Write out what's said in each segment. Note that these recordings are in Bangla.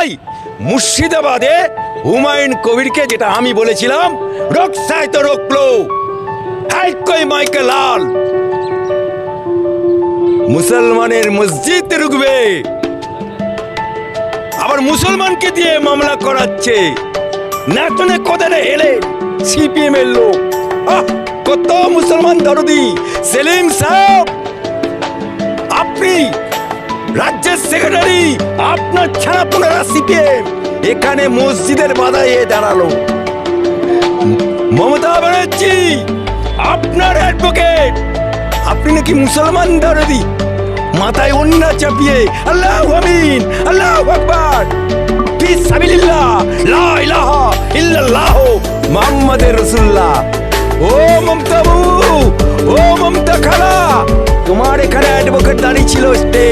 তাই মুর্শিদাবাদে হুমায়ুন কবিরকে যেটা আমি বলেছিলাম, রক্সায় তো রোকলো। কই লাল। মুসলমানের মসজিদ রুকবে আবার মুসলমানকে দিয়ে মামলা করাচ্ছে। নাচনে কোদারে হেলে সিপিএম এর লোক কত মুসলমান দরদি। সেলিম সাহেব রাজ্যের সেক্রেটারি আপনার ছাড়া পুনরা সিপিএম এখানে মসজিদের বাধায় এ দাঁড়াল। মমতা ব্যানার্জি, আপনার অ্যাডভোকেট আপনি নাকি মুসলমান দরদি মাথায় অন্যা চাপিয়ে, আল্লাহ আমিন, আল্লাহ আকবার। ফি সাবিলিল্লাহ, লা ইলাহা ইল্লাল্লাহ মুহাম্মাদুর রাসূলুল্লাহ। ও মমতা বাবু, ও মমতা খালা, তোমার এখানে অ্যাডভোকেট দাঁড়িয়ে ছিল স্টেট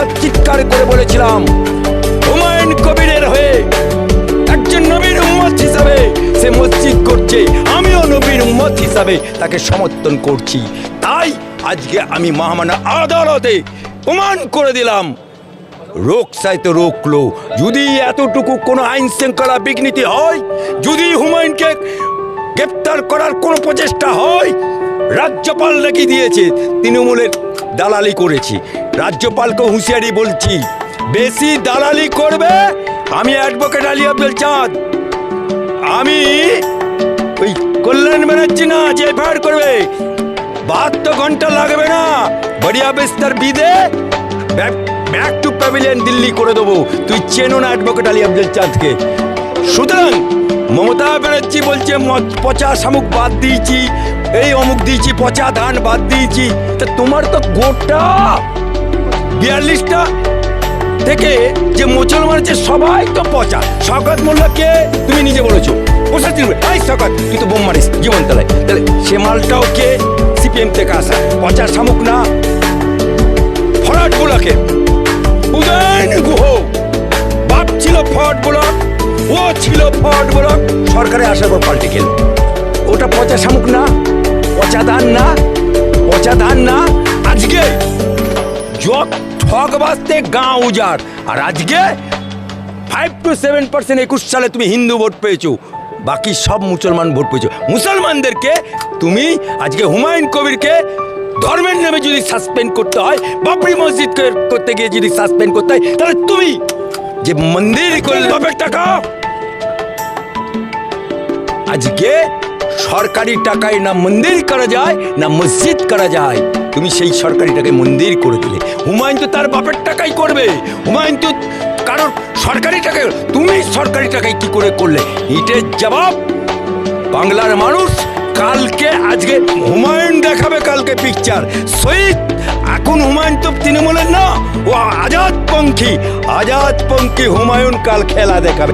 চাঁদ চিৎকার করে বলেছিলাম, হুমায়ুন কবিরের হয়ে একজন নবীর উম্মত হিসাবে সে মসজিদ করছে। আমিও নবীর উম্মত হিসাবে তাকে সমর্থন করছি। তাই আজকে আমি মহামান্য আদালতে প্রমাণ করে দিলাম। রোগ সাইতে রোকলো যদি এতটুকু কোনো আইন শৃঙ্খলা বিঘ্নিতি হয়, যদি হুমায়ুনকে গ্রেপ্তার করার কোনো প্রচেষ্টা হয়, রাজ্যপাল নাকি দিয়েছে, তৃণমূলের দালালি করেছি। রাজ্যপালকে হুঁশিয়ারি বলছি, বেশি দালালি করবে, আমি অ্যাডভোকেট আলী আব্দুল চাঁদ। আমি ওই কল্যাণ ব্যানার্জি না, যে এফআইআর করবে। বাহাত্তর ঘণ্টা লাগবে না, বড়িয়া বিস্তার বিদে ব্যাক টু প্যাভিলিয়ন দিল্লি করে দেবো। তুই চেনো না অ্যাডভোকেট আলী আব্দুল চাঁদকে। সুতরাং মমতা ব্যানার্জি বলছে পচা শামুক বাদ দিয়েছি, এই অমুক দিয়েছি, পচা ধান বাদ দিয়েছি। তা তোমার তো গোটা বিয়াল্লিশটা থেকে যে মুসলমান আছে সবাই তো পচা। শকত মোল্লাকে তুমি নিজে বলেছ। চিনবে এই শকত তুই তো বোম মারিস। জীবন তালায় তাহলে সে মালটাও কে? সিপিএম থেকে আসা। পচা শামুক না? ফরাট ব্লকে উদয়ন গুহ। বাপ ছিল ফট ব্লক ও ছিল ফট ব্লক সরকারে আসার পর পাল্টে গেল ওটা পচা শামুক না? পচা ধান না? পচা ধান না? আজকে জগ ঠগ বাজতে গাঁ উজাড়। আর আজকে ফাইভ টু সেভেন পার্সেন্ট একুশ সালে তুমি হিন্দু ভোট পেয়েছ। বাকি সব মুসলমান ভোট পেয়েছ। মুসলমানদেরকে তুমি আজকে হুমায়ুন কবিরকে ধর্মের নামে যদি সাসপেন্ড করতে হয়, বাবরি মসজিদ করতে গিয়ে যদি সাসপেন্ড করতে হয়, তাহলে তুমি যে মন্দির করলে টাকা আজকে সরকারি টাকায় না মন্দির করা যায়, না মসজিদ করা যায়। তুমি সেই সরকারি টাকায় মন্দির করে দিলে। হুমায়ুন তো তার বাপের টাকাই করবে। হুমায়ুন তো কারোর সরকারি টাকায় তুমি সরকারি টাকায় কি করে করলে? ইটের জবাব? বাংলার মানুষ কালকে, আজকে হুমায়ুন দেখাবে কালকে পিকচার শহীদ এখন হুমায়ুন তো তৃণমূলের না। ও আজাদ পঙ্খী আজাদ পঙ্খী হুমায়ুন কাল খেলা দেখাবে।